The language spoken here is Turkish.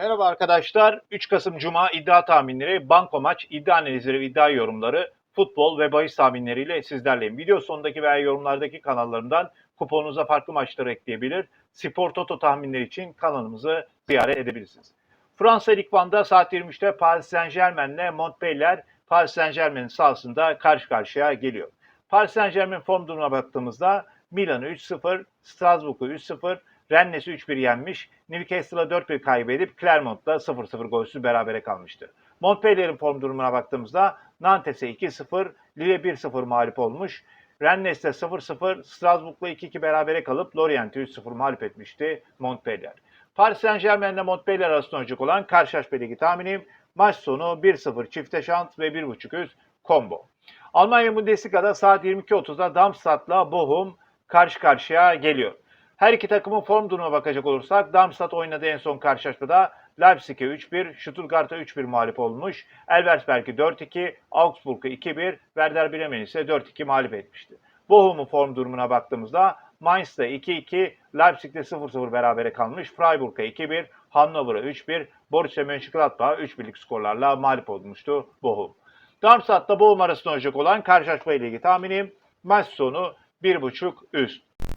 Merhaba arkadaşlar. 3 Kasım Cuma iddia tahminleri, banko maç, iddia analizleri ve iddia yorumları, futbol ve bahis tahminleriyle sizlerleyim. Video sonundaki veya yorumlardaki kanallarından kuponunuza farklı maçları ekleyebilir. Spor Toto tahminleri için kanalımızı ziyaret edebilirsiniz. Fransa Lig 1'da saat 23'te Paris Saint Germain'le Montpellier, Paris Saint Germain'in sahasında karşı karşıya geliyor. Paris Saint Germain form durumuna baktığımızda Milan'ı 3-0, Strasbourg'u 3-0, Rennes'i 3-1 yenmiş, Newcastle'a 4-1 kaybedip Clermont'la 0-0 golsüz berabere kalmıştı. Montpellier'in form durumuna baktığımızda Nantes'e 2-0, Lille 1-0 mağlup olmuş. Rennes'te 0-0, Strasbourg'la 2-2 berabere kalıp Lorient'i 3-0 mağlup etmişti Montpellier. Paris Saint Germain ile Montpellier arasında olacak olan karşılaşma ligi tahminim maç sonu 1-0 çifte şans ve 1.5 üst combo. Almanya Bundesliga'da saat 22.30'da Darmstadt'la Bochum karşı karşıya geliyor. Her iki takımın form durumuna bakacak olursak Darmstadt oynadığı en son karşılaşmada Leipzig'e 3-1, Stuttgart'a 3-1 mağlup olmuş. Elversberg'i 4-2, Augsburg'u 2-1, Werder Bremen'i ise 4-2 mağlup etmişti. Bochum'un form durumuna baktığımızda Mainz'da 2-2, Leipzig'te 0-0 berabere kalmış. Freiburg'a 2-1, Hannover'a 3-1, Borussia Mönchengladbach'a 3-1'lik skorlarla mağlup olmuştu Bochum. Darmstadt'la Bochum arasında olacak olan karşılaşma ile ilgili tahminim maç sonu 1.5 üst.